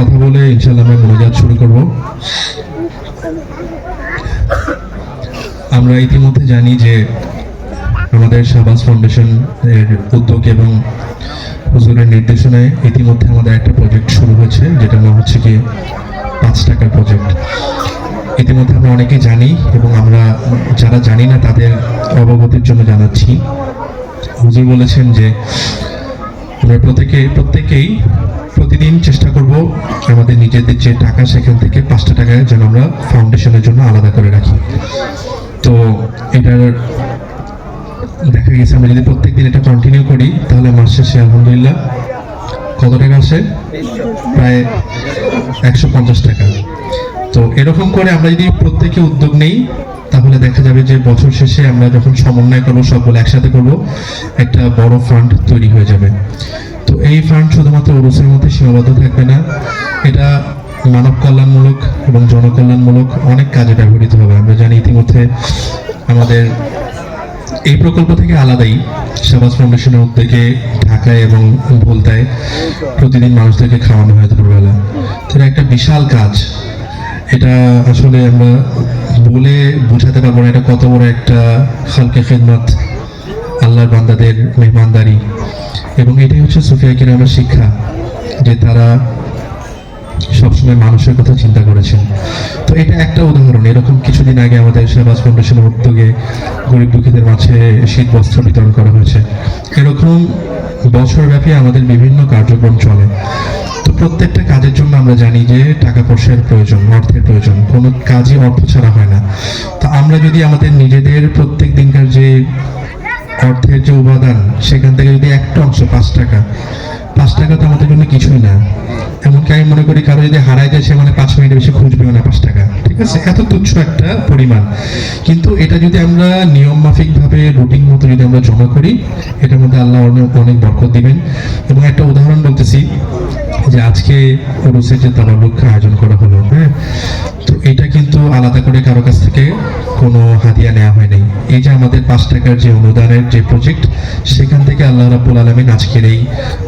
কথা বলে ইনশাল্লাহ আমরা মোনাজাত শুরু করব। আমরা ইতিমধ্যে জানি যে আমাদের শাহবাজ ফাউন্ডেশন এর উদ্যোগ এবং হুজুরের নির্দেশনায় ইতিমধ্যে আমাদের একটা প্রজেক্ট শুরু হয়েছে যেটার নাম হচ্ছে কি পাঁচ টাকার প্রজেক্ট ইতিমধ্যে আমরা অনেকে জানি এবং আমরা যারা জানি না তাদের অবগতির জন্য জানাচ্ছি। হুজুর বলেছেন যে আমরা প্রত্যেকে প্রত্যেকেই প্রতিদিন চেষ্টা করব, আমাদের নিজেদের যে টাকা, সেখান থেকে পাঁচটা টাকায় যেন আমরা ফাউন্ডেশনের জন্য আলাদা করে রাখি। তো এটার দেখা গেছে, আমরা যদি প্রত্যেকদিন এটা কন্টিনিউ করি, তাহলে মাস শেষে আলহামদুলিল্লাহ, কত টাকা আসে? প্রায় একশো পঞ্চাশ টাকা। তো এরকম করে আমরা যদি প্রত্যেকে উদ্যোগ নেই, তাহলে দেখা যাবে যে বছর শেষে আমরা যখন সমন্বয় করব সবগুলো একসাথে করব, একটা বড় ফান্ড তৈরি হয়ে যাবে। তো এই ফান্ড শুধুমাত্র ওরুসের মধ্যে সীমাবদ্ধ থাকবে না, এটা মানব কল্যাণমূলক এবং জনকল্যাণমূলক অনেক কাজে ব্যবহৃত হবে। আমরা জানি ইতিমধ্যে আমাদের এই প্রকল্প থেকে আলাদাই সমাজ ফাউন্ডেশনের উদ্যোগে ঢাকায় এবং ভোলতায় প্রতিদিন মানুষদেরকে খাওয়ানো হয় দুপুরবেলা। এটা একটা বিশাল কাজ। এটা আসলে আমরা বলে বোঝাতে পারব না, এটা কত বড় একটা খালকে খেদমত, আল্লাহর বান্দাদের মেহমানদারি। এবং এটাই হচ্ছে সুফিয়া কিরামের শিক্ষা, যে তারা সবসময় মানুষের কথা চিন্তা করেছেন। তো এটা একটা উদাহরণ, এরকম কিছুদিন আগে আমাদের শাহবাজ ফাউন্ডেশনের উদ্যোগে গরিব দুঃখীদের মাঝে শীত বস্ত্র বিতরণ করা হয়েছে। এরকম বছরব্যাপী আমাদের বিভিন্ন কার্যক্রম চলে। তো প্রত্যেকটা কাজের জন্য আমরা জানি যে টাকা পয়সার প্রয়োজন, অর্থের প্রয়োজন, কোনো কাজই অর্থ ছাড়া হয় না। তো আমরা যদি আমাদের নিজেদের প্রত্যেক দিনকার যে অর্থের যে উপাদান, সেখান থেকে যদি একটা অংশ পাঁচ টাকা। পাঁচ টাকা তো আমাদের জন্য কিছুই না। এমনকি আমি মনে করি কারও যদি হারায় যায়, সে মানে পাঁচ মিনিটে বেশি খুঁজবেও না পাঁচ টাকা। ঠিক আছে? এত তুচ্ছ একটা পরিমাণ। কিন্তু এটা যদি আমরা নিয়ম মাফিক ভাবে, রুটিন মতো যদি আমরা জমা করি, এটার মধ্যে আল্লাহ অনেক অনেক বরকত দিবেন। এবং একটা উদাহরণ বলতেছি যে আজকে ওরসের যে তাবালুক আয়োজন করা হলো হ্যাঁ? তো এটা কিন্তু আলাদা করে কারও কাছ থেকে কোনো হাদিয়া নেওয়া হয় নাই এই যে আমাদের পাঁচ টাকার যে অনুদানের যে প্রজেক্ট সেখান থেকে আল্লাহ রাব্বুল আলমিন আজকের এই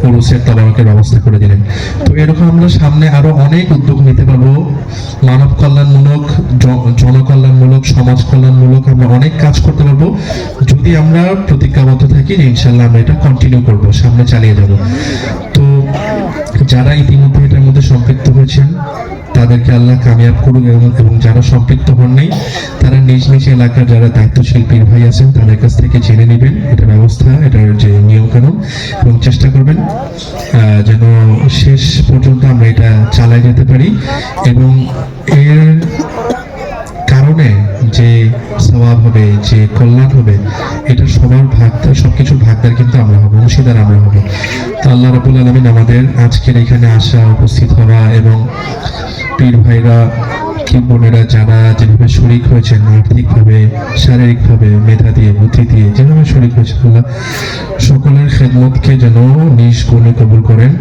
ওরসের তবারকের ব্যবস্থা করে দিলেন। তো এরকম আমরা সামনে আরও অনেক উদ্যোগ নিতে পারব। মানব কল্যাণমূলক জনকল্যাণমূলক, সমাজ কল্যাণমূলক আমরা অনেক কাজ করতে পারব। যদি আমরা প্রতিজ্ঞাবদ্ধ থাকি ইনশাল্লাহ আমরা এটা কন্টিনিউ করব, সামনে চালিয়ে যাব। তো যারা ইতিমধ্যে সম্পৃক্ত হয়েছেন, তাদেরকে আল্লাহ কামিয়াব করুন এবং যারা সম্পৃক্ত হন নাই, তারা নিজ নিজ এলাকার যারা দায়িত্বশীল পীর ভাই আছেন, তাদের কাছ থেকে জেনে নেবেন এটা ব্যবস্থা, এটার যে নিয়ম কানুন এবং চেষ্টা করবেন যেন শেষ পর্যন্ত আমরা এটা চালাই যেতে পারি। এবং এর স্বভাব হবে, যে কল্যাণ হবে, এটা সবার ভাগদার সবকিছুর ভাগদার কিন্তু আমরা হব, অংশীদার আমরা হব। তো আল্লাহ রাবুল আলমিন আমাদের আজকের এখানে আসা, উপস্থিত হওয়া এবং পীর ভাইরা কি বোনেরা যারা যেভাবে শরিক হয়েছেন, আর্থিকভাবে, শারীরিকভাবে, মেধা দিয়ে, বুদ্ধি দিয়ে যেভাবে শরিক আল্লাহ, সকলের খেদমতকে যেন নিজ গুণে কবুল করেন।